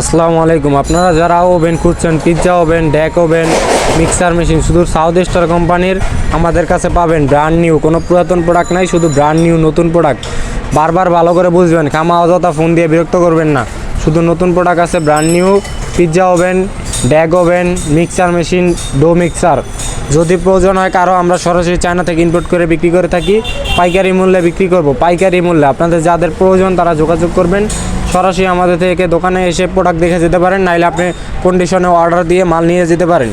আসসালামু আলাইকুম। আপনারা যারা ওভেন খুঁজছেন pizza oven deck oven mixer machine শুধু সাউথ স্টার কোম্পানির আমাদের কাছে পাবেন ব্র্যান্ড নিউ কোনো পুরাতন প্রোডাক্ট নাই, শুধু ব্র্যান্ড নিউ নতুন প্রোডাক্ট বারবার ভালো করে বুঝবেন, খামা অযথা ফোন দিয়ে বিরক্ত করবেন না। শুধু নতুন প্রোডাক্ট আছে brand new pizza oven deck oven mixer machine dough mixer যদি প্রয়োজন হয় কারও, আমরা সরাসরি চায়না থেকে ইনপুট করে বিক্রি করে থাকি। পাইকারি মূল্যে বিক্রি করব। পাইকারি মূল্যে। আপনাদের যাদের প্রয়োজন তারা যোগাযোগ করবেন। সরাসরি আমাদের থেকে দোকানে এসে প্রোডাক্ট দেখে যেতে পারেন, নাইলে আপনি কন্ডিশনে অর্ডার দিয়ে মাল নিয়ে যেতে পারেন।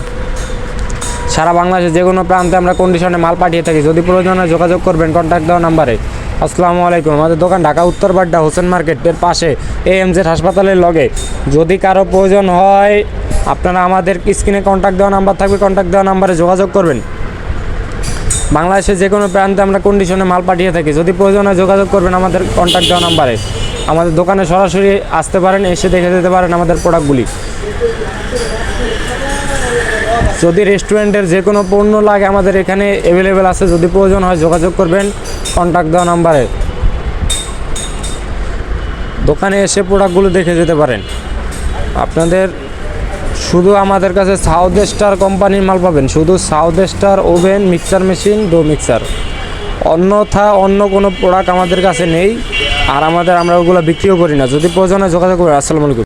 সারা বাংলাদেশে যে কোনো প্রান্তে আমরা কন্ডিশনে মাল পাঠিয়ে থাকি। যদি প্রয়োজন হয় যোগাযোগ করবেন কন্ট্যাক্ট দেওয়া নাম্বারে। আসসালামু আলাইকুম। আমাদের দোকান ঢাকা উত্তর বাড্ডা, হোসেন মার্কেটের পাশে এ এম জেড হাসপাতালের লগে। যদি কারও প্রয়োজন হয়, আপনারা আমাদের স্ক্রিনে কন্ট্যাক্ট দেওয়া নাম্বার থাকবে কন্ট্যাক্ট দেওয়া নাম্বারে যোগাযোগ করবেন। বাংলাদেশে যে কোনো প্রান্তে আমরা কন্ডিশনে মাল পাঠিয়ে থাকি। যদি প্রয়োজন হয় যোগাযোগ করবেন, আমাদের কন্ট্যাক্ট দেওয়া নাম্বারে। আমাদের দোকানে সরাসরি আসতে পারেন, এসে দেখে যেতে পারেন আমাদের প্রোডাক্টগুলি যদি রেস্টুরেন্টের যে কোনো পণ্য লাগে আমাদের এখানে অ্যাভেলেবেল আছে, যদি প্রয়োজন হয় যোগাযোগ করবেন কন্ট্যাক্ট দেওয়া নাম্বারে। দোকানে এসে প্রোডাক্টগুলো দেখে যেতে পারেন। আপনাদের শুধু আমাদের কাছে সাউথ স্টার কোম্পানির মাল পাবেন, শুধু South Star oven mixer machine dough mixer অন্যথা অন্য কোনো প্রোডাক্ট আমাদের কাছে নেই। আর আমাদের আমরা ওগুলো বিক্রিও করি না। যদি প্রয়োজন হয় যোগাযোগ করি। আসসালামু আলাইকুম।